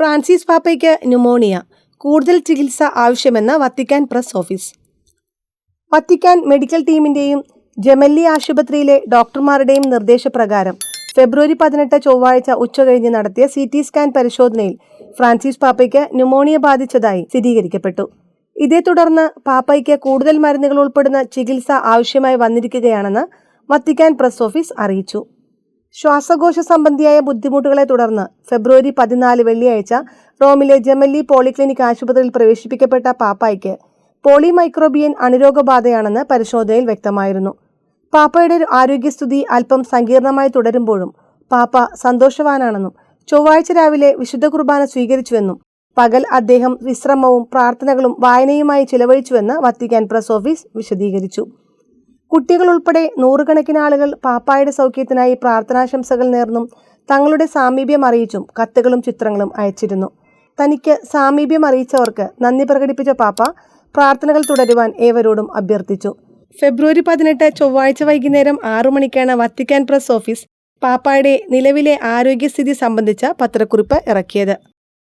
Francis പാപ്പയ്ക്ക് pneumonia കൂടുതൽ ചികിത്സ ആവശ്യമെന്ന് Vatican press office. Vatican medical ടീമിന്റെയും Gemelli ആശുപത്രിയിലെ ഡോക്ടർമാരുടെയും നിർദ്ദേശപ്രകാരം ഫെബ്രുവരി പതിനെട്ട് ചൊവ്വാഴ്ച ഉച്ചകഴിഞ്ഞ് നടത്തിയ സി ടി സ്കാൻ പരിശോധനയിൽ ഫ്രാൻസിസ് പാപ്പയ്ക്ക് ന്യൂമോണിയ ബാധിച്ചതായി സ്ഥിരീകരിക്കപ്പെട്ടു. ഇതേ തുടർന്ന് പാപ്പയ്ക്ക് കൂടുതൽ മരുന്നുകൾ ഉൾപ്പെടുന്ന ചികിത്സ ആവശ്യമായി വന്നിരിക്കുകയാണെന്ന് വത്തിക്കാൻ പ്രസ് ഓഫീസ് അറിയിച്ചു. ശ്വാസകോശ സംബന്ധിയായ ബുദ്ധിമുട്ടുകളെ തുടർന്ന് ഫെബ്രുവരി പതിനാല് വെള്ളിയാഴ്ച റോമിലെ ജമല്ലി പോളിക്ലിനിക് ആശുപത്രിയിൽ പ്രവേശിപ്പിക്കപ്പെട്ട പാപ്പായ്ക്ക് പോളിമൈക്രോബിയൻ അണുരോഗബാധയാണെന്ന് പരിശോധനയിൽ വ്യക്തമായിരുന്നു. പാപ്പയുടെ ആരോഗ്യസ്ഥിതി അല്പം സങ്കീർണമായി തുടരുമ്പോഴും പാപ്പ സന്തോഷവാനാണെന്നും ചൊവ്വാഴ്ച രാവിലെ വിശുദ്ധ കുർബാന സ്വീകരിച്ചുവെന്നും പകൽ അദ്ദേഹം വിശ്രമവും പ്രാർത്ഥനകളും വായനയുമായി ചിലവഴിച്ചുവെന്ന് വത്തിക്കാൻ പ്രസ് ഓഫീസ് വിശദീകരിച്ചു. കുട്ടികൾ ഉൾപ്പെടെ നൂറുകണക്കിന് ആളുകൾ പാപ്പായുടെ സൗഖ്യത്തിനായി പ്രാർത്ഥനാശംസകൾ നേർന്നും തങ്ങളുടെ സാമീപ്യം അറിയിച്ചും കത്തുകളും ചിത്രങ്ങളും അയച്ചിരുന്നു. തനിക്ക് സാമീപ്യം അറിയിച്ചവർക്ക് നന്ദി പ്രകടിപ്പിച്ച പാപ്പ പ്രാർത്ഥനകൾ തുടരുവാൻ ഏവരോടും അഭ്യർത്ഥിച്ചു. ഫെബ്രുവരി പതിനെട്ട് ചൊവ്വാഴ്ച വൈകുന്നേരം ആറു മണിക്കാണ് വത്തിക്കാൻ പ്രസ് ഓഫീസ് പാപ്പായുടെ നിലവിലെ ആരോഗ്യസ്ഥിതി സംബന്ധിച്ച പത്രക്കുറിപ്പ് ഇറക്കിയത്.